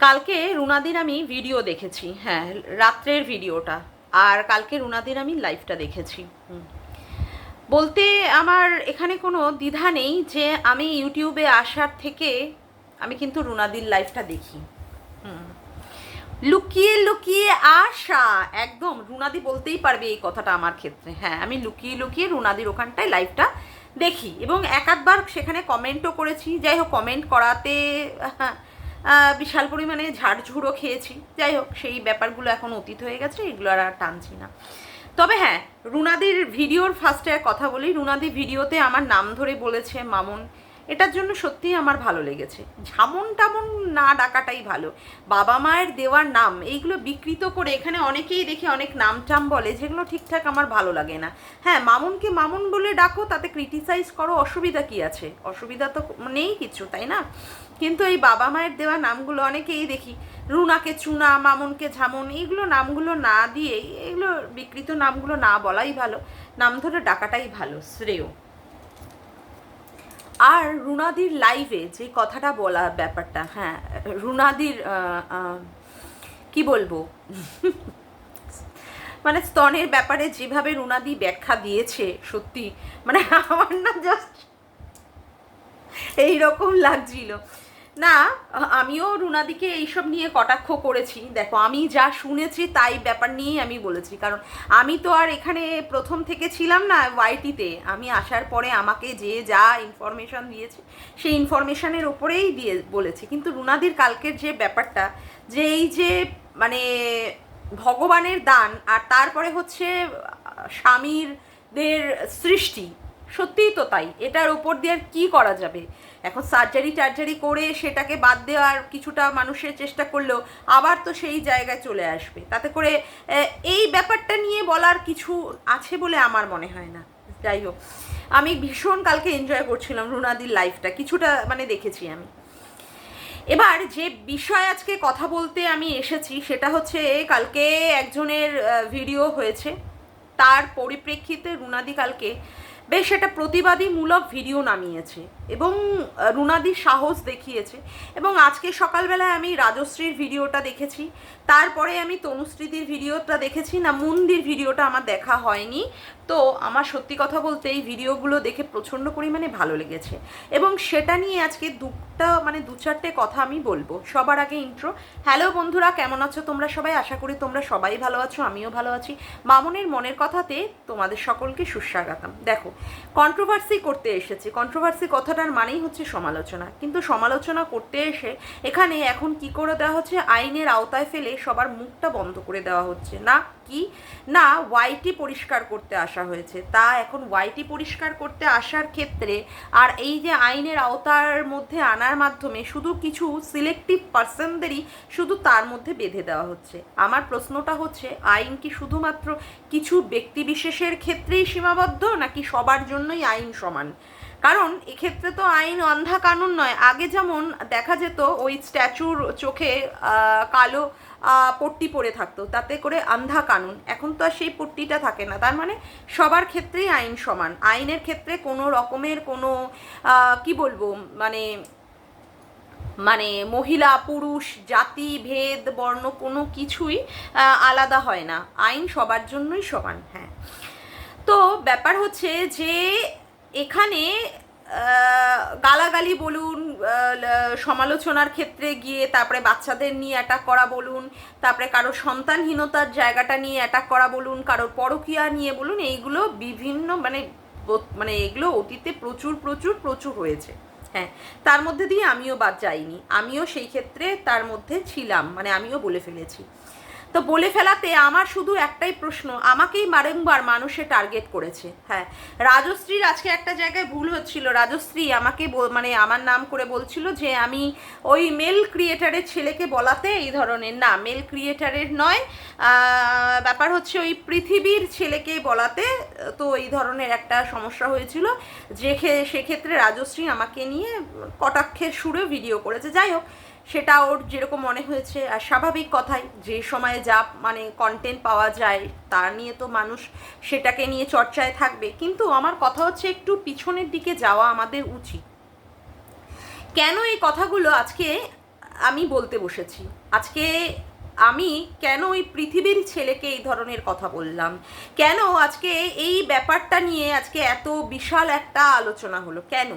কালকে রুনাদির আমি ভিডিও দেখেছি। হ্যাঁ রাত্রের ভিডিওটা আর কালকে রুনাদির আমি লাইভটা দেখেছি। বলতে আমার এখানে কোনো দ্বিধা নেই যে আমি ইউটিউবে আসার থেকে আমি কিন্তু রুনাদির লাইভটা দেখি। লুকিয়ে লুকিয়ে আসা একদম রুনাদি বলতেই পারবে এই কথাটা আমার ক্ষেত্রে। হ্যাঁ আমি লুকিয়ে লুকিয়ে রুনাদির ওখানটায় লাইভটা দেখি। এবং এক আধবার সেখানে কমেন্টও করেছি। যাই হোক কমেন্ট করাতে আহ, বিশাল পরিমাণে ঝাড়ঝুড়ো খেয়েছি। যাই হোক, সেই ব্যাপারগুলো এখন অতীত হয়ে গেছে, এগুলো আর টানছি না। তবে হ্যাঁ রুনাদির ভিডিওর ফার্স্টে কথা বলি, রুনাদি ভিডিওতে আমার নাম ধরে বলেছে, মামুন, এটার জন্য সত্যিই আমার ভালো লেগেছে। ঝামন টামন না ডাকাটাই ভালো। বাবা মায়ের দেওয়ার নাম, এইগুলো বিকৃত করে এখানে অনেকেই দেখি অনেক নাম টাম বলে, যেগুলো ঠিকঠাক আমার ভালো লাগে না। হ্যাঁ মামুনকে মামুন বলে ডাকো, তাতে ক্রিটিসাইজ করো, অসুবিধা কি আছে? অসুবিধা তো নেই কিছু, তাই না? কিন্তু এই বাবা মায়ের দেওয়া নামগুলো অনেকেই দেখি। রুনাকে চুনা, মামুনকে ঝামন, এইগুলো নামগুলো না দিয়ে এগুলো বিকৃত নামগুলো না বলাই ভালো। নাম ধরে ডাকাটাই ভালো, শ্রেয়। আর রুনাদির লাইভে যে কথাটা বলা ব্যাপারটা হ্যাঁ রুনাদির কি বলব? মানে স্তনের ব্যাপারে যেভাবে রুনাদি ব্যাখ্যা দিয়েছে, সত্যি মানে আমার না জাস্ট এইরকম লাগছিল। না, আমিও রুনাদিকে এইসব নিয়ে কটাক্ষ করেছি। দেখো, আমি যা শুনেছি তাই ব্যাপার নিয়েই আমি বলেছি। কারণ আমি তো আর এখানে প্রথম থেকে ছিলাম না ওয়াইটিতে। আমি আসার পরে আমাকে যে যা ইনফরমেশন দিয়েছে, সেই ইনফরমেশনের ওপরেই দিয়ে বলেছি। কিন্তু রুনাদির কালকের যে ব্যাপারটা, যে এই যে মানে ভগবানের দান আর তারপরে হচ্ছে স্বামীরদের সৃষ্টি, সত্যিই তো তাই। এটার ওপর দিয়ে আর কী করা যাবে? এখন সার্জারি টার্জারি করে সেটাকে বাদ দেওয়ার কিছুটা মানুষের চেষ্টা করলেও আবার তো সেই জায়গায় চলে আসবে। তাতে করে এই ব্যাপারটা নিয়ে বলার কিছু আছে বলে আমার মনে হয় না। যাই হোক, আমি ভীষণ কালকে এনজয় করছিলাম রুনাদির লাইফটা কিছুটা মানে দেখেছি আমি। এবার যে বিষয় আজকে কথা বলতে আমি এসেছি সেটা হচ্ছে, কালকে একজনের ভিডিও হয়েছে। তার পরিপ্রেক্ষিতে রুনাদি কালকে বেশ একটা প্রতিবাদীমূলক ভিডিও নামিয়েছে এবং রুনাদি সাহস দেখিয়েছে। এবং আজকে সকালবেলায় আমি রাজশ্রীর ভিডিওটা দেখেছি। তারপরে আমি তনুশ্রীদির ভিডিওটা দেখেছি। না, মন্দির ভিডিওটা আমার দেখা হয়নি। তো আমার সত্যি কথা বলতে এই ভিডিওগুলো দেখে প্রচণ্ড পরিমাণে ভালো লেগেছে। এবং সেটা নিয়ে আজকে দুটা মানে দু চারটে কথা আমি বলব। সবার আগে ইন্ট্রো হ্যালো বন্ধুরা, কেমন আছো তোমরা সবাই? আশা করি তোমরা সবাই ভালো আছো, আমিও ভালো আছি। মামনের মনের কথাতে তোমাদের সকলকে সুস্বাগতম। দেখো কন্ট্রোভার্সি করতে এসেছি। কন্ট্রোভার্সি কথাটার মানেই হচ্ছে সমালোচনা। কিন্তু সমালোচনা করতে এসে এখানে এখন কি করে দেওয়া হচ্ছে? আইনের আওতায় ফেলে সবার মুখটা বন্ধ করে দেওয়া হচ্ছে। না কি? না ওয়াইটি পরিষ্কার করতে আসা হয়েছে। তা এখন ওয়াইটি পরিষ্কার করতে আসার ক্ষেত্রে আর এই যে আইনের আওতার মধ্যে আনার মাধ্যমে শুধু কিছু সিলেক্টিভ পার্সনদেরই শুধু তার মধ্যে বেঁধে দেওয়া হচ্ছে। আমার প্রশ্নটা হচ্ছে, আইন কি শুধুমাত্র কিছু ব্যক্তিবিশেষের ক্ষেত্রেই সীমাবদ্ধ, নাকি সবার জন্যই আইন সমান? কারণ এক্ষেত্রে তো আইন অন্ধা কানুন নয়। আগে যেমন দেখা যেত, ওই স্ট্যাচুর চোখে কালো পট্টি পরে থাকতো। তাতে করে আন্ধা কানুন। এখন তো আর সেই পট্টিটা থাকে না। তার মানে সবার ক্ষেত্রেই আইন সমান। আইনের ক্ষেত্রে কোনো রকমের কোনো কি বলব মানে মানে মহিলা, পুরুষ, জাতি, ভেদ, বর্ণ কোনো কিছুই আলাদা হয় না। আইন সবার জন্যই সমান হ্যাঁ। তো ব্যাপার হচ্ছে যে, এখানে গালাগালি বলুন সমালোচনার ক্ষেত্রে গিয়ে তারপরে বাচ্চাদের নিয়ে অ্যাটাক করা বলুন, তারপরে কারও সন্তানহীনতার জায়গাটা নিয়ে অ্যাটাক করা বলুন কারোর পরকীয়া নিয়ে বলুন, এইগুলো বিভিন্ন মানে মানে এগুলো অতীতে প্রচুর প্রচুর প্রচুর হয়েছে। হ্যাঁ তার মধ্যে দিয়ে আমিও বাদ যাইনি। আমিও সেই ক্ষেত্রে তার মধ্যে ছিলাম মানে আমিও বলে ফেলেছি। তো বলে ফেলাতে আমার শুধু একটাই প্রশ্ন, আমাকেই বারংবার মানুষে টার্গেট করেছে। হ্যাঁ রাজশ্রীর আজকে একটা জায়গায় ভুল হচ্ছিল। রাজশ্রী আমাকে মানে আমার নাম করে বলছিল যে, আমি ওই মেল ক্রিয়েটারের ছেলেকে বলাতে এই ধরনের। না মেল ক্রিয়েটারের নয় ব্যাপার হচ্ছে ওই পৃথিবীর ছেলেকে বলাতে তো এই ধরনের একটা সমস্যা হয়েছিল। যে সেক্ষেত্রে রাজশ্রী আমাকে নিয়ে কটাক্ষের সুরে ভিডিও করেছে। যাই হোক সেটা ওর যেরকম মনে হয়েছে, আর স্বাভাবিক কথাই, যে সময়ে যা মানে কন্টেন্ট পাওয়া যায়, তা নিয়ে তো মানুষ সেটাকে নিয়ে চর্চায় থাকবে। কিন্তু আমার কথা হচ্ছে একটু পিছনের দিকে যাওয়া আমাদের উচিত। কেন এই কথাগুলো আজকে আমি বলতে বসেছি? আজকে আমি কেন ওই পৃথিবীর ছেলেকে এই ধরনের কথা বললাম? কেন আজকে এই ব্যাপারটা নিয়ে আজকে এত বিশাল একটা আলোচনা হলো? কেন?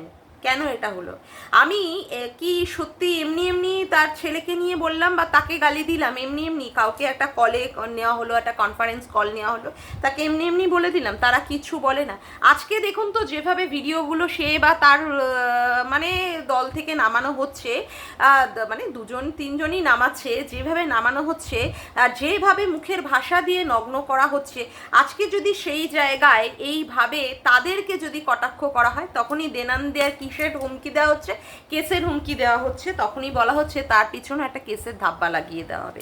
কেন এটা হলো? আমি কি সত্যি এমনি এমনি তার ছেলেকে নিয়ে বললাম বা তাকে গালি দিলাম? এমনি এমনি কাউকে একটা কলে নেওয়া হলো, একটা কনফারেন্স কল নেওয়া হলো, তাকে এমনি এমনি বলে দিলাম, তারা কিছু বলে না। আজকে দেখুন তো যেভাবে ভিডিওগুলো সে বা তার মানে দল থেকে নামানো হচ্ছে মানে দুজন তিনজনই নামাচ্ছে, যেভাবে নামানো হচ্ছে যেভাবে মুখের ভাষা দিয়ে নগ্ন করা হচ্ছে, আজকে যদি সেই জায়গায় এইভাবে তাদেরকে যদি কটাক্ষ করা হয়, তখনই দেনান দেয়ার কিসের হুমকি দেওয়া হচ্ছে, কেসের হুমকি দেওয়া হচ্ছে, তখনই বলা হচ্ছে তার পিছনে একটা কেসের ধাব্বা লাগিয়ে দেওয়া হবে।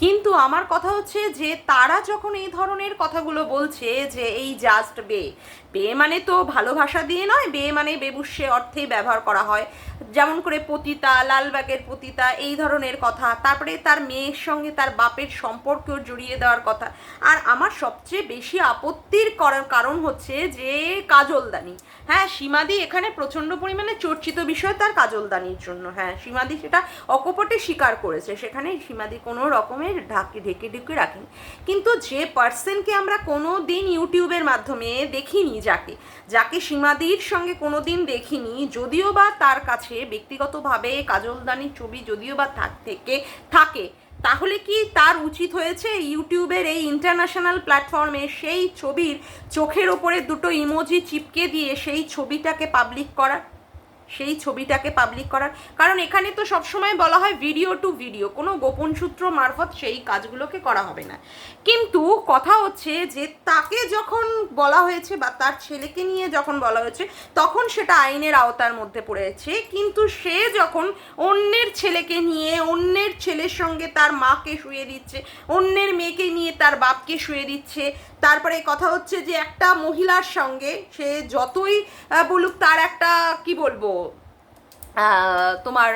কিন্তু আমার কথা হচ্ছে যে তারা যখন এই ধরনের কথাগুলো বলছে যে এই জাস্ট বে বে মানে তো ভালো ভাষা দিয়ে নয়, বে মানে বেবুসে অর্থেই ব্যবহার করা হয়। যেমন করে পতিতা, লালবাগের পতিতা, এই ধরনের কথা, তারপরে তার মেয়ের সঙ্গে তার বাপের সম্পর্কেও জড়িয়ে দেওয়ার কথা। আর আমার সবচেয়ে বেশি আপত্তির কারণ হচ্ছে যে কাজলদানি। হ্যাঁ সীমাদি এখানে প্রচণ্ড পরিমাণে চর্চিত বিষয় তার কাজলদানির জন্য। হ্যাঁ সীমাদি সেটা অকপটে স্বীকার করেছে। সেখানে সীমাদি কোনো রকমের ঢাকে, ঢেকে ঢুকে রাখেনি। কিন্তু যে পার্সনকে আমরা কোনো দিন ইউটিউবের মাধ্যমে দেখিনি যাকে যাকে সীমাদির সঙ্গে কোনো দিন দেখিনি, যদিও বা তার কাছে ব্যক্তিগতভাবে কাজলদানির ছবি যদিও বা থাক, থেকে, থাকে, তাহলে কি তার উচিত হয়েছে ইউটিউবের এই ইন্টারন্যাশনাল প্ল্যাটফর্মে সেই ছবির চোখের ওপরে দুটো ইমোজি চিপকে দিয়ে সেই ছবিটাকে পাবলিক করার? সেই ছবিটাকে পাবলিক করার। কারণ এখানে তো সবসময় বলা হয় ভিডিও টু ভিডিও কোনো গোপন সূত্র মারফত সেই কাজগুলোকে করা হবে না। কিন্তু কথা হচ্ছে যে তাকে যখন বলা হয়েছে বা তার ছেলেকে নিয়ে যখন বলা হয়েছে, তখন সেটা আইনের আওতার মধ্যে পড়েছে। কিন্তু সে যখন অন্যের ছেলেকে নিয়ে, অন্যের ছেলের সঙ্গে তার মাকে শুয়ে দিচ্ছে, অন্যের মেয়েকে নিয়ে তার বাপকে শুয়ে দিচ্ছে, তারপরে কথা হচ্ছে যে একটা মহিলার সঙ্গে সে যতই বলুক তার একটা, কি বলব তোমার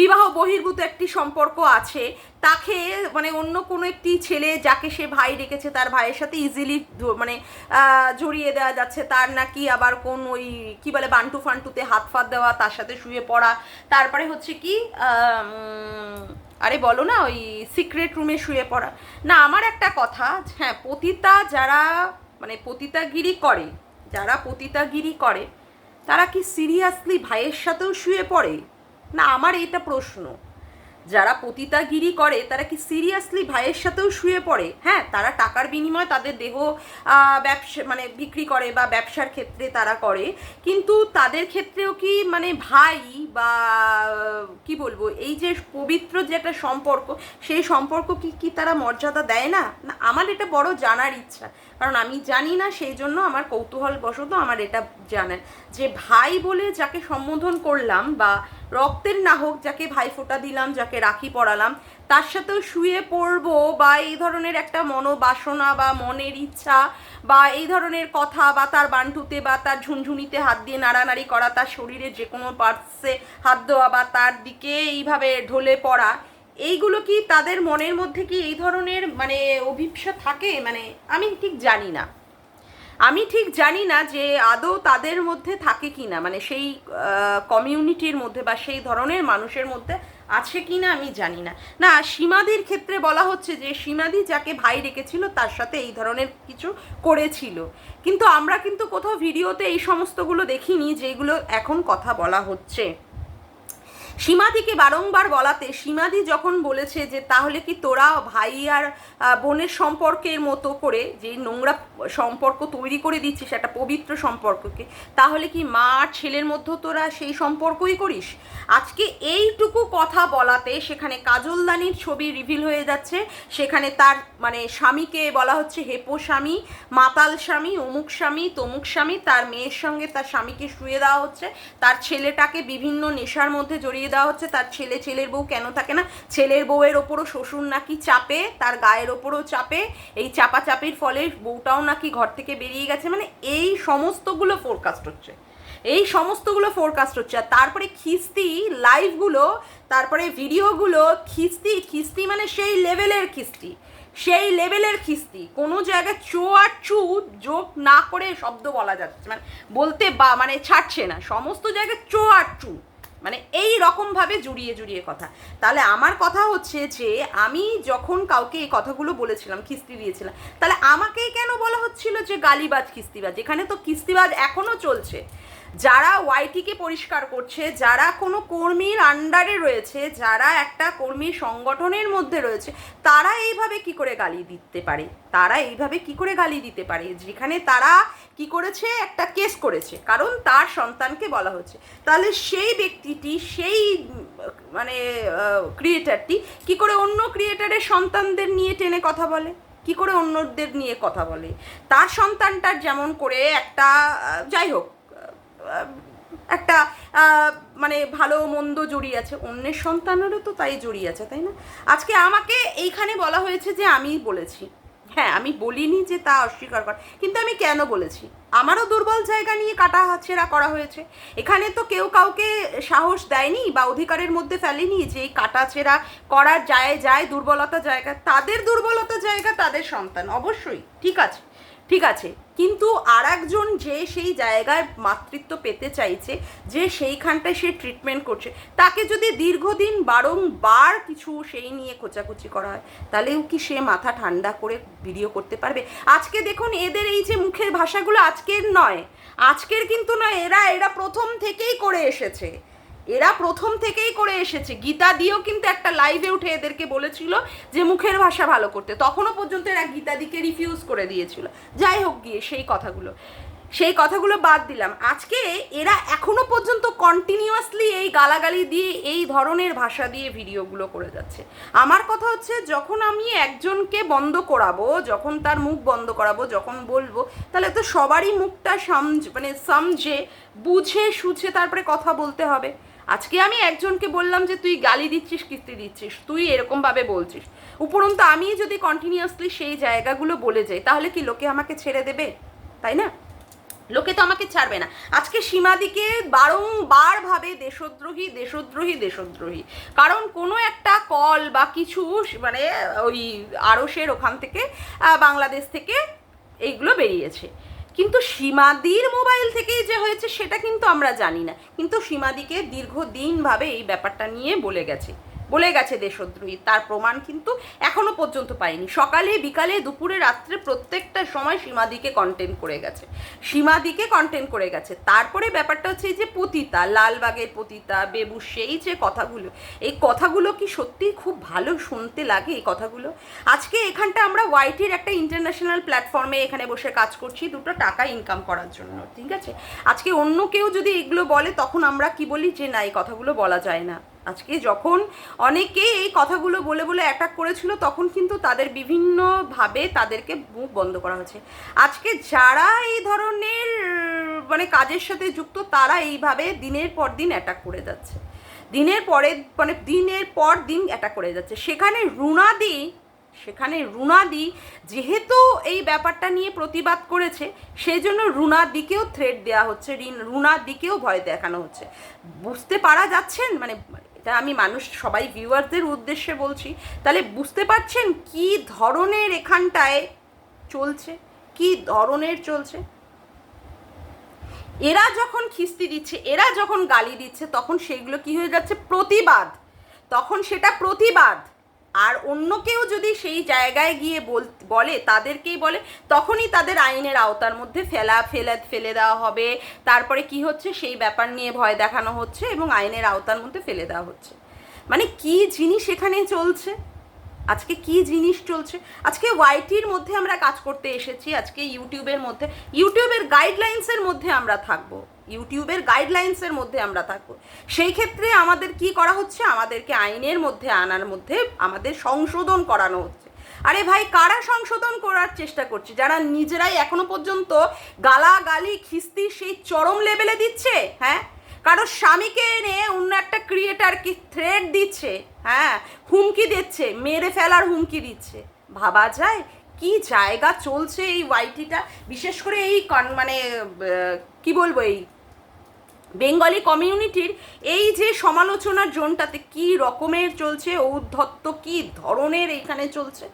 বিবাহ বহির্ভূত একটি সম্পর্ক আছে, তাকে মানে অন্য কোনো একটি ছেলে যাকে সে ভাই রেখেছে তার ভাইয়ের সাথে ইজিলি মানে জড়িয়ে দেওয়া যাচ্ছে। তার নাকি আবার কোন ওই, কি বলে, বান্টু ফান্টুতে হাত ফাত দেওয়া, তার সাথে শুয়ে পড়া। তারপরে হচ্ছে কি আরে বলো না, ওই সিক্রেট রুমে শুয়ে পড়া। না, আমার একটা কথা হ্যাঁ পতিতা যারা মানে পতিতাগিরি করে, যারা পতিতাগিরি করে তারা কি সিরিয়াসলি ভাইয়ের সাথেও শুয়ে পড়ে? না, আমার এটা প্রশ্ন। যারা পতিতাগিরি করে, তারা কি সিরিয়াসলি ভাইয়ের সাথেও শুয়ে পড়ে? হ্যাঁ তারা টাকার বিনিময়ে তাদের দেহ ব্যবসা মানে বিক্রি করে বা ব্যবসার ক্ষেত্রে তারা করে। কিন্তু তাদের ক্ষেত্রেও কি মানে ভাই বা, কি বলব, এই যে পবিত্র যে একটা সম্পর্ক, সেই সম্পর্ক কি কি তারা মর্যাদা দেয় না? না, আমার এটা বড় জানার ইচ্ছা। কারণ আমি জানি না সেই জন্য আমার কৌতূহল বশত আমার এটা জানার যে ভাই বলে যাকে সম্বোধন করলাম বা রক্তের না হোক যাকে ভাই ফোঁটা দিলাম, যাকে রাখি পরালাম, তার সাথেও শুয়ে পড়ব বা এই ধরনের একটা মনোবাসনা বা মনের ইচ্ছা বা এই ধরনের কথা বা তার বান্টুতে বা তার ঝুনঝুনিতে হাত দিয়ে নাড়ানাড়ি করা, তার শরীরে যে কোনো পার্টসে হাত দেওয়া বা তার দিকে এইভাবে ঢলে পড়া এইগুলো কি তাদের মনের মধ্যে কি এই ধরনের মানে অভিপ্সা থাকে? মানে আমি ঠিক জানি না। আমি ঠিক জানি না যে আদৌ তাদের মধ্যে থাকে কি না। মানে সেই কমিউনিটির মধ্যে বা সেই ধরনের মানুষের মধ্যে আছে কি না আমি জানি না। না, সীমাদির ক্ষেত্রে বলা হচ্ছে যে সীমাদি যাকে ভাই রেখেছিল তার সাথে এই ধরনের কিছু করেছিল। কিন্তু আমরা কিন্তু কোথাও ভিডিওতে এই সমস্তগুলো দেখিনি যেগুলো এখন কথা বলা হচ্ছে। সীমাদিকে বারংবার বলাতে, সীমাদি যখন বলেছে যে, তাহলে কি তোরা ভাই আর বোনের সম্পর্কের মতো করে যে নোংরা সম্পর্ক তৈরি করে দিচ্ছিস, একটা পবিত্র সম্পর্ককে, তাহলে কি মা আর ছেলের মধ্যেও তোরা সেই সম্পর্কই করিস? আজকে এইটুকু কথা বলাতে সেখানে কাজলদানির ছবি রিভিল হয়ে যাচ্ছে। সেখানে তার মানে স্বামীকে বলা হচ্ছে হেপো স্বামী, মাতাল স্বামী, অমুক স্বামী, তমুক স্বামী, তার মেয়ের সঙ্গে তার স্বামীকে শুয়ে দেওয়া হচ্ছে। তার ছেলেটাকে বিভিন্ন নেশার মধ্যে জড়িয়ে দেওয়া হচ্ছে, তার ছেলে ছেলের বউ কেন থাকে না? ছেলের বউয়ের ওপরও শ্বশুর নাকি চাপে, তার গায়ের ওপরও চাপে, এই চাপা চাপাচাপির ফলে বউটাও নাকি ঘর থেকে বেরিয়ে গেছে। মানে এই সমস্তগুলো ফোরকাস্ট হচ্ছে। এই সমস্তগুলো ফোরকাস্ট হচ্ছে। আর তারপরে খিস্তি লাইভগুলো তারপরে ভিডিওগুলো খিস্তি খিস্তি মানে সেই লেভেলের খিস্তি। সেই লেভেলের খিস্তি। কোনো জায়গায় চো আর চু যোগ না করে শব্দ বলা যাচ্ছে। মানে বলতে বা মানে ছাড়ছে না। সমস্ত জায়গায় চো আর চু। মানে এই রকমভাবে জুড়িয়ে জুড়িয়ে কথা। তাহলে আমার কথা হচ্ছে যে, আমি যখন কাউকে এই কথাগুলো বলেছিলাম কিস্তি দিয়েছিলাম, তাহলে আমাকেই কেন বলা হচ্ছিল যে গালিবাজ কিস্তিবাজ এখানে তো কিস্তিবাজ এখনও চলছে। যারা ওয়াইটিকে পরিষ্কার করছে, যারা কোনো কর্মীর আন্ডারে রয়েছে, যারা একটা কর্মী সংগঠনের মধ্যে রয়েছে, তারা এইভাবে কি করে গালি দিতে পারে? তারা এইভাবে কি করে গালি দিতে পারে? যেখানে তারা কি করেছে? একটা কেস করেছে। কারণ তার সন্তানকে বলা হচ্ছে। তাহলে সেই ব্যক্তিটি, সেই মানে ক্রিয়েটারটি কি করে অন্য ক্রিয়েটারের সন্তানদের নিয়ে টেনে কথা বলে? কি করে অন্যদের নিয়ে কথা বলে? তার সন্তানটার যেমন করে একটা যাই হোক একটা মানে ভালো মন্দ জড়িয়ে আছে। অন্যের সন্তানেরও তো তাই জড়িয়ে আছে, তাই না? আজকে আমাকে এইখানে বলা হয়েছে যে আমি বলেছি। হ্যাঁ আমি বলিনি যে তা অস্বীকার কর। কিন্তু আমি কেন বলেছি? আমারও দুর্বল জায়গা নিয়ে কাটা হাতছেড়া করা হয়েছে। এখানে তো কেউ কাউকে সাহস দেয়নি বা অধিকারের মধ্যে ফেলেনি যে এই কাটাছেড়া করার যায় যায় দুর্বলতা জায়গা। তাদের দুর্বলতা জায়গা তাদের সন্তান, অবশ্যই। ঠিক আছে। ঠিক আছে, কিন্তু আর একজন যে সেই জায়গায় মাতৃত্ব পেতে চাইছে, যে সেইখানটায় সে ট্রিটমেন্ট করছে, তাকে যদি দীর্ঘদিন বারংবার কিছু সেই নিয়ে খোঁচাখুচি করা হয়, তাহলেও কি সে মাথা ঠান্ডা করে ভিডিও করতে পারবে? আজকে দেখুন এদের এই যে মুখের ভাষাগুলো আজকের নয়, আজকের কিন্তু নয় এরা এরা প্রথম থেকেই করে এসেছে। এরা প্রথম থেকেই করে এসেছে। গীতা দিয়েও কিন্তু একটা লাইভে উঠে এদেরকে বলেছিল যে মুখের ভাষা ভালো করতে। তখনও পর্যন্ত এরা গীতা দিকে রিফিউজ করে দিয়েছিল। যাই হোক গিয়ে সেই কথাগুলো। সেই কথাগুলো বাদ দিলাম। আজকে এরা এখনও পর্যন্ত কন্টিনিউয়াসলি এই গালাগালি দিয়ে, এই ধরনের ভাষা দিয়ে ভিডিওগুলো করে যাচ্ছে। আমার কথা হচ্ছে, যখন আমি একজনকে বন্ধ করাবো, যখন তার মুখ বন্ধ করাবো, যখন বলব, তাহলে তো সবারই মুখটা সামজ মানে সামঝে বুঝে, সুঝে তারপরে কথা বলতে হবে। আজকে আমি একজনকে বললাম যে, তুই গালি দিচ্ছিস, কিস্তি দিচ্ছিস, তুই এরকমভাবে বলছিস। উপরন্তু আমি যদি কন্টিনিউয়াসলি সেই জায়গাগুলো বলে যাই, তাহলে কি লোকে আমাকে ছেড়ে দেবে? তাই না? লোকে তো আমাকে ছাড়বে না। আজকে সীমাদিকে বারংবার ভাবে দেশদ্রোহী দেশদ্রোহী দেশদ্রোহী। কারণ কোনো একটা কল বা কিছু মানে ওই আরসের ওখান থেকে বাংলাদেশ থেকে এইগুলো বেরিয়েছে। কিন্তু সীমাদির মোবাইল থেকে যে হয়েছে, সেটা কিন্তু আমরা জানি না। কিন্তু সীমাদিকে দীর্ঘদিনভাবে এই ব্যাপারটা নিয়ে বলে গেছে। বলে গেছে দেশদ্রোহী। তার প্রমাণ কিন্তু এখনও পর্যন্ত পাইনি। সকালে, বিকালে, দুপুরে, রাত্রে প্রত্যেকটা সময় সীমাদিকে কন্টেন্ট করে গেছে। সীমাদিকে কন্টেন্ট করে গেছে। তারপরে ব্যাপারটা হচ্ছে এই যে পতিতা, লালবাগের পতিতা, বেবু, সেই যে কথাগুলো, এই কথাগুলো কি সত্যিই খুব ভালো শুনতে লাগে এই কথাগুলো? আজকে এখানটা আমরা ওয়াইটির একটা ইন্টারন্যাশনাল প্ল্যাটফর্মে এখানে বসে কাজ করছি, দুটো টাকা ইনকাম করার জন্য, ঠিক আছে? আজকে অন্য কেউ যদি এগুলো বলে, তখন আমরা কি বলি? যে না, এই কথাগুলো বলা যায় না। আজকে যখন অনেকে এই কথাগুলো বলে বলে অ্যাটাক করেছিল, তখন কিন্তু তাদের বিভিন্নভাবে তাদেরকে মুখ বন্ধ করা হয়েছে। আজকে যারা এই ধরনের মানে কাজের সাথে যুক্ত, তারা এইভাবে দিনের পর দিন অ্যাটাক করে যাচ্ছে। দিনের পরে মানে দিনের পর দিন অ্যাটাক করে যাচ্ছে। সেখানে রুনাদি সেখানে রুনাদি যেহেতু এই ব্যাপারটা নিয়ে প্রতিবাদ করেছে সেই জন্য রুনাদিকেও থ্রেট দেওয়া হচ্ছে, রিন- রুনাদিকেও ভয় দেখানো হচ্ছে। বুঝতে পারা যাচ্ছেন? মানে এটা আমি মানুষ, সবাই ভিউয়ারদের উদ্দেশ্যে বলছি। তাহলে বুঝতে পারছেন কি ধরনের এখানটায় চলছে? কি ধরনের চলছে? এরা যখন খিস্তি দিচ্ছে, এরা যখন গালি দিচ্ছে, তখন সেগুলো কি হয়ে যাচ্ছে? প্রতিবাদ। তখন সেটা প্রতিবাদ। আর অন্য কেউ যদি সেই জায়গায় গিয়ে বল তাদেরকেই বলে, তখনই তাদের আইনের আওতার মধ্যে ফেলা, ফেলে ফেলে দেওয়া হবে। তারপরে কি হচ্ছে? সেই ব্যাপার নিয়ে ভয় দেখানো হচ্ছে এবং আইনের আওতার মধ্যে ফেলে দেওয়া হচ্ছে। মানে কি জিনিস এখানে চলছে? আজকে কি জিনিস চলছে? আজকে ওয়াইটির মধ্যে আমরা কাজ করতে এসেছি, আজকে ইউটিউবের মধ্যে, ইউটিউবের গাইডলাইন্সের মধ্যে আমরা থাকব। ইউটিউবের গাইডলাইন্সের মধ্যে আমরা থাকব। সেই ক্ষেত্রে আমাদের কি করা হচ্ছে? আমাদেরকে আইনের মধ্যে আনার মধ্যে আমাদের সংশোধন করানো হচ্ছে। আরে ভাই, কারা সংশোধন করার চেষ্টা করছে? যারা নিজেরাই এখনও পর্যন্ত গালাগালি, খিস্তি সেই চরম লেভেলে দিচ্ছে হ্যাঁ? কারও স্বামীকে এনে অন্য একটা ক্রিয়েটারকে থ্রেড দিচ্ছে হ্যাঁ? হুমকি দিচ্ছে, মেরে ফেলার হুমকি দিচ্ছে। ভাবা যায় কি জায়গা চলছে এই ওয়াইটিটা বিশেষ করে এই মানে কি বলব এই বেঙ্গলি কমিউনিটির এই যে সমালোচনার জোনটাতে কি রকমের চলছে, ঔদ্ধত্য কি ধরনের এখানে চলছে?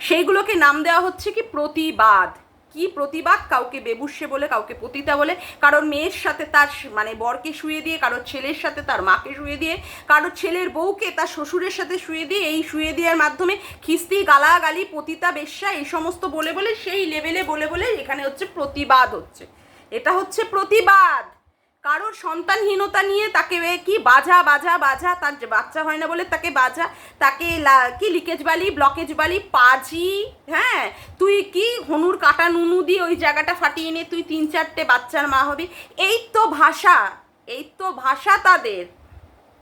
সেইগুলোকে নাম দেওয়া হচ্ছে কি প্রতিবাদ। কি প্রতিবাদ? কাউকে বেবুসে বলে, কাউকে পতিতা বলে, কারোর মেয়ের সাথে তার মানে বরকে শুয়ে দিয়ে, কারোর ছেলের সাথে তার মাকে শুয়ে দিয়ে, কারোর ছেলের বউকে তার শ্বশুরের সাথে শুয়ে দিয়ে, এই শুয়ে দেওয়ার মাধ্যমে খিস্তি, গালাগালি, পতিতা, বেশ্যা, এই সমস্ত বলে বলে, সেই লেভেলে বলে বলে এখানে হচ্ছে প্রতিবাদ হচ্ছে। এটা হচ্ছে প্রতিবাদ। কারোর সন্তানহীনতা নিয়ে তাকে কি বাজা বাজা বাজা, তার বাচ্চা হয় না বলে তাকে বাজা, তাকে কি লিকেজ বালি ব্লকেজ বালি, পাজি হ্যাঁ? তুই কি হনুর কাটা নুনু দিয়ে ওই জায়গাটা ফাটিয়ে নিয়ে তুই তিন চারটে বাচ্চার মা হবি। এই তো ভাষা, এই তো ভাষা তাদের।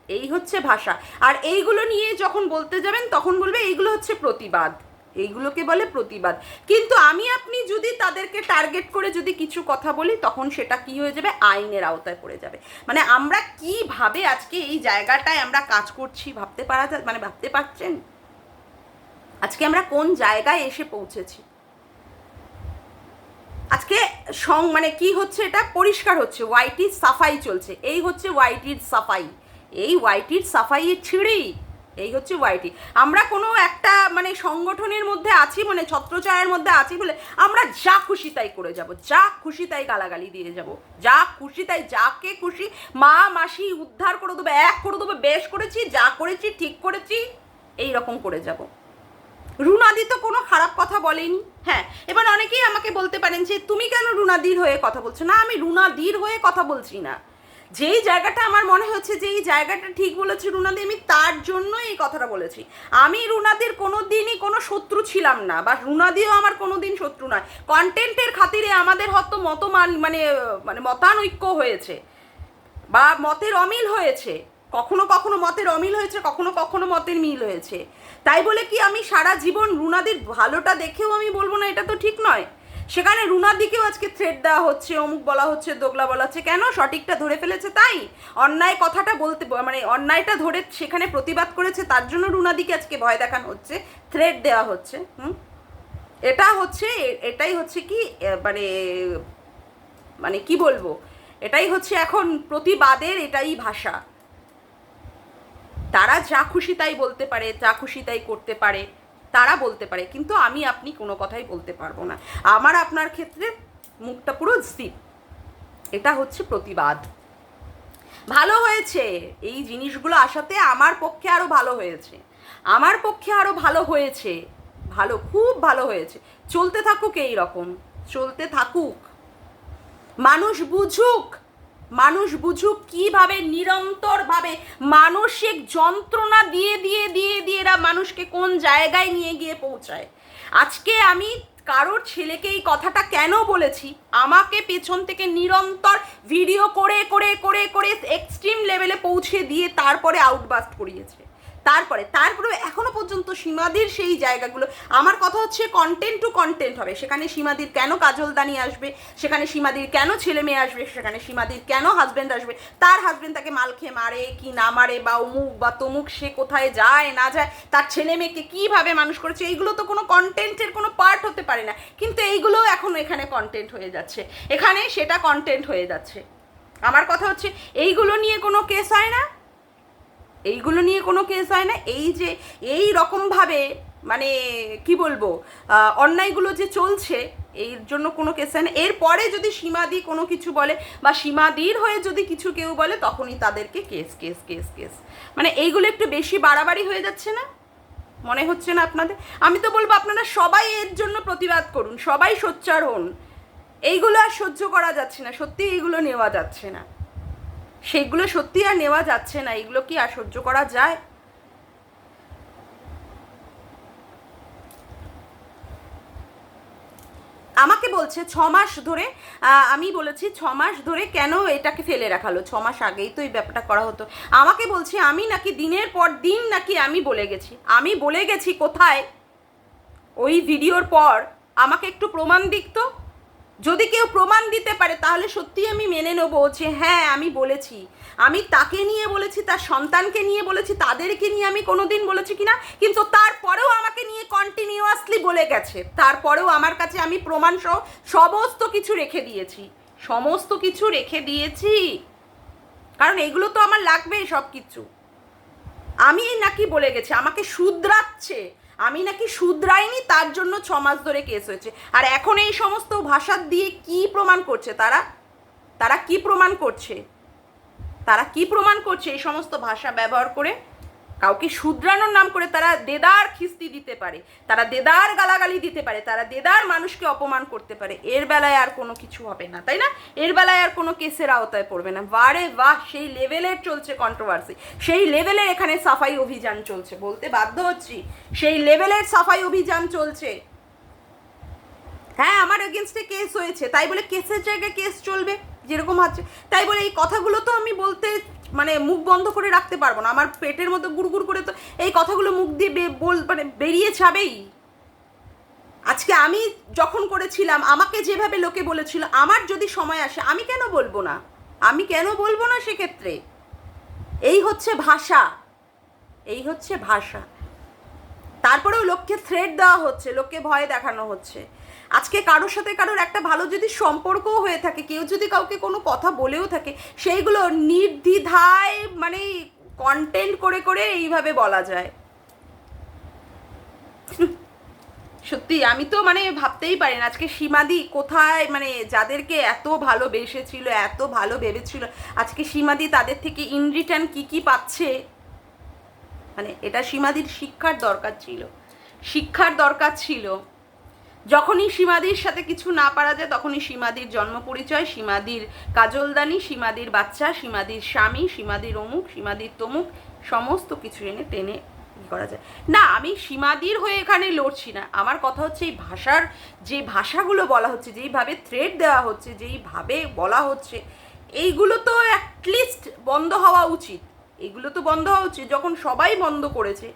এই হচ্ছে ভাষা। আর এইগুলো নিয়ে যখন বলতে যাবেন, তখন বলবে এইগুলো হচ্ছে প্রতিবাদ। এইগুলোকে বলে প্রতিবাদ। কিন্তু আমি, আপনি যদি তাদেরকে টার্গেট করে যদি কিছু কথা বলি, তখন সেটা কি হয়ে যাবে? আইনের আওতায় পড়ে যাবে। মানে আমরা কীভাবে আজকে এই জায়গাটায় আমরা কাজ করছি ভাবতে পারা মানে ভাবতে পারছেন? আজকে আমরা কোন জায়গায় এসে পৌঁছেছি? আজকে সং মানে কি হচ্ছে এটা? পরিষ্কার হচ্ছে, ওয়াইটির সাফাই চলছে। এই হচ্ছে ওয়াইটির সাফাই। এই ওয়াইটির সাফাইয়ের ছিঁড়েই এই হচ্ছে ওয়াইটি আমরা কোনো একটা মানে সংগঠনের মধ্যে আছি মানে ছত্রছায়ার মধ্যে আছি বলে, আমরা যা খুশি তাই করে যাব, যা খুশি তাই গালাগালি দিয়ে যাব, যা খুশি তাই যাকে খুশি মা, মাসি উদ্ধার করে দেবে, এক করে দেবে, বেশ করেছি, যা করেছি, ঠিক করেছি, এই রকম করে যাব। রুনাদি তো কোনো খারাপ কথা বলেনি। হ্যাঁ এবার অনেকেই আমাকে বলতে পারেন যে, তুমি কেন রুনাদির হয়ে কথা বলছো? না, আমি রুনাদির হয়ে কথা বলছি না। যেই জায়গাটা আমার মনে হচ্ছে যে এই জায়গাটা ঠিক বলেছে রুনাদি, আমি তার জন্য এই কথাটা বলেছি। আমি রুনাদির কোনো দিনই কোনো শত্রু ছিলাম না, বা রুনাদিও আমার কোনো দিন শত্রু নয়। কন্টেন্টের খাতিরে আমাদের হয়তো মতমান মানে মানে মতানৈক্য হয়েছে, বা মতের অমিল হয়েছে। কখনো কখনো মতের অমিল হয়েছে, কখনো কখনো মতের মিল হয়েছে। তাই বলে কি আমি সারা জীবন রুনাদির ভালোটা দেখেও আমি বলব না, এটা তো ঠিক নয়। সেখানে রুনাদিকেও আজকে থ্রেড দেওয়া হচ্ছে, অমুক বলা হচ্ছে, দোগলা বলা হচ্ছে। কেন? সঠিকটা ধরে ফেলেছে তাই? অন্যায় কথাটা বলতে মানে অন্যায়টা ধরে সেখানে প্রতিবাদ করেছে, তার জন্য রুনাদিকে আজকে ভয় দেখানো হচ্ছে থ্রেড দেওয়া হচ্ছে, হুম? এটা হচ্ছে, এটাই হচ্ছে কি মানে মানে কি বলব? এটাই হচ্ছে এখন প্রতিবাদের এটাই ভাষা। তারা যা খুশি তাই বলতে পারে, যা খুশি তাই করতে পারে। তারা বলতে পারে, কিন্তু আমি আপনি কোনো কথাই বলতে পারব না। আমার আপনার ক্ষেত্রে মুখটা পুরো জিপ এটা হচ্ছে প্রতিবাদ। ভালো হয়েছে এই জিনিসগুলো আসাতে, আমার পক্ষে আরও ভালো হয়েছে। আমার পক্ষে আরও ভালো হয়েছে। ভালো, খুব ভালো হয়েছে। চলতে থাকুক এই রকম চলতে থাকুক। মানুষ বুঝুক। মানুষ বুঝুক কীভাবে নিরন্তরভাবে মানসিক যন্ত্রণা দিয়ে দিয়ে দিয়ে দিয়ে এরা মানুষকে কোন জায়গায় নিয়ে গিয়ে পৌঁছায়। আজকে আমি কারোর ছেলেকে এই কথাটা কেন বলেছি? আমাকে পেছন থেকে নিরন্তর ভিডিও করে করে করে করে এক্সট্রিম লেভেলে পৌঁছে দিয়ে তারপরে আউটবাস্ট করিয়েছে। তারপরে তারপরে এখনও পর্যন্ত সীমাদির সেই জায়গাগুলো। আমার কথা হচ্ছে কন্টেন্ট টু কন্টেন্ট হবে। সেখানে সীমাদির কেন কাজলদানি আসবে? সেখানে সীমাদির কেন ছেলে মেয়ে আসবে? সেখানে সীমাদির কেন হাজব্যান্ড আসবে? তার হাজব্যান্ড তাকে মাল খেয়ে মারে কি না মারে বা অমুক বা তমুক, সে কোথায় যায়, না যায়, তার ছেলে মেয়েকে কীভাবে মানুষ করেছে? এইগুলো তো কোনো কন্টেন্টের কোনো পার্ট হতে পারে না। কিন্তু এইগুলোও এখন এখানে কন্টেন্ট হয়ে যাচ্ছে। এখানে সেটা কন্টেন্ট হয়ে যাচ্ছে। আমার কথা হচ্ছে, এইগুলো নিয়ে কোনো কেস হয় না? এইগুলো নিয়ে কোনো কেস হয় না। এই যে, এই রকমভাবে মানে কি বলব অন্যায়গুলো যে চলছে, এর জন্য কোনো কেস হয় না। এরপরে যদি সীমাদি কোনো কিছু বলে, বা সীমাদির হয়ে যদি কিছু কেউ বলে, তখনই তাদেরকে কেস কেস কেস কেস মানে এইগুলো একটু বেশি বাড়াবাড়ি হয়ে যাচ্ছে না? মনে হচ্ছে না আপনাদের? আমি তো বলব, আপনারা সবাই এর জন্য প্রতিবাদ করুন। সবাই সোচ্চার হন। এইগুলো আর সহ্য করা যাচ্ছে না। সত্যি এইগুলো নেওয়া যাচ্ছে না। সেগুলো সত্যি আর নেওয়া যাচ্ছে না। এগুলো কি আর সহ্য করা যায়? আমাকে বলছে, ছ মাস ধরে আমি বলেছি ছ মাস ধরে কেন এটাকে ফেলে রাখালো? ছ মাস আগেই তো এই ব্যাপারটা করা হতো। আমাকে বলছে, আমি নাকি দিনের পর দিন নাকি আমি বলে গেছি। আমি বলে গেছি কোথায়? ওই ভিডিওর পর। আমাকে একটু প্রমাণ দিক তো? যদি কেউ প্রমাণ দিতে পারে, তাহলে সত্যি আমি মেনে নেব যে হ্যাঁ আমি বলেছি। আমি তাকে নিয়ে বলেছি, তার সন্তানকে নিয়ে বলেছি, তাদেরকে নিয়ে আমি কোনো দিন বলেছি কিনা, কিন্তু তারপরেও আমাকে নিয়ে কন্টিনিউয়াসলি বলে গেছে। তারপরেও আমার কাছে আমি প্রমাণ সহ সমস্ত কিছু রেখে দিয়েছি। সমস্ত কিছু রেখে দিয়েছি। কারণ এগুলো তো আমার লাগবে সব কিছু আমি নাকি বলে গেছি, আমাকে শুধরাচ্ছে। আমি নাকি শুধরাইনি? তার জন্য ছ মাস ধরে কেস হয়েছে। আর এখন এই সমস্ত ভাষা দিয়ে কি প্রমাণ করছে তারা? তারা কি প্রমাণ করছে? তারা কি প্রমাণ করছে এই সমস্ত ভাষা ব্যবহার করে? কাউকে শুধরানোর নাম করে তারা দেদার খিস্তি দিতে পারে, তারা দেদার গালাগালি দিতে পারে, তারা দেদার মানুষকে অপমান করতে পারে, এর বেলায় আর কোনো কিছু হবে না, তাই না? এর বেলায় আর কোনো কেসের আওতায় পড়বে না। বারে বাহ, সেই লেভেলের চলছে কন্ট্রোভার্সি সেই লেভেলের এখানে সাফাই অভিযান চলছে, বলতে বাধ্য হচ্ছি, সেই লেভেলের সাফাই অভিযান চলছে। হ্যাঁ আমার এগেনস্টে কেস হয়েছে, তাই বলে কেসের জায়গায় কেস চলবে, যেরকম হচ্ছে তাই বলে এই কথাগুলো তো আমি বলতে মানে মুখ বন্ধ করে রাখতে পারব না। আমার পেটের মধ্যে গুড়গুড় করে তো এই কথাগুলো মুখ দিয়ে বল মানে বেরিয়ে যাবেই। আজকে আমি যখন করেছিলাম, আমাকে যেভাবে লোকে বলেছিল, আমার যদি সময় আসে, আমি কেন বলব না? আমি কেন বলব না সেক্ষেত্রে? এই হচ্ছে ভাষা। এই হচ্ছে ভাষা। তারপরেও লোককে থ্রেড দেওয়া হচ্ছে, লোককে ভয় দেখানো হচ্ছে। আজকে কারোর সাথে কারোর একটা ভালো যদি সম্পর্কও হয়ে থাকে, কেউ যদি কাউকে কোনো কথা বলেও থাকে, সেইগুলো নির্দ্বিধায় মানে কন্টেন্ট করে করে এইভাবে বলা যায়। সত্যি, আমি তো মানে ভাবতেই পারি না আজকে সীমাদি কোথায় মানে যাদেরকে এত ভালোবেসেছিল, এত ভালো ভেবেছিল, আজকে সীমাদি তাদের থেকে ইন রিটার্ন কী কী পাচ্ছে? মানে এটা সীমাদির শিক্ষার দরকার ছিল। শিক্ষার দরকার ছিল। যখনই সীমাদির সাথে কিছু না পারা যায়, তখনই সীমাদির জন্ম পরিচয়, সীমাদির কাজলদানি, সীমাদির বাচ্চা, সীমাদির স্বামী, সীমাদির অমুক, সীমাদির তমুক, সমস্ত কিছু এনে টেনে করা যায়। না, আমি সীমাদির হয়ে এখানে লড়ছি না। আমার কথা হচ্ছে এই ভাষার, যে ভাষাগুলো বলা হচ্ছে, যেইভাবে থ্রেড দেওয়া হচ্ছে, যেইভাবে বলা হচ্ছে, এইগুলো তো অ্যাটলিস্ট বন্ধ হওয়া উচিত। এগুলো তো বন্ধ হওয়া উচিত। যখন সবাই বন্ধ করেছে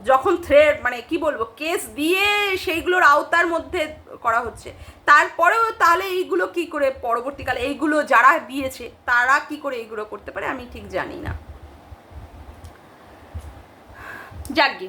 যখন থ্রেড মানে কি বলব কেস দিয়ে সেইগুলোর আওতার মধ্যে করা হচ্ছে। তারপরেও তাহলে এইগুলো কি করে পরবর্তীকালে, এইগুলো যারা দিয়েছে, তারা কি করে এইগুলো করতে পারে আমি ঠিক জানি না। যাকগে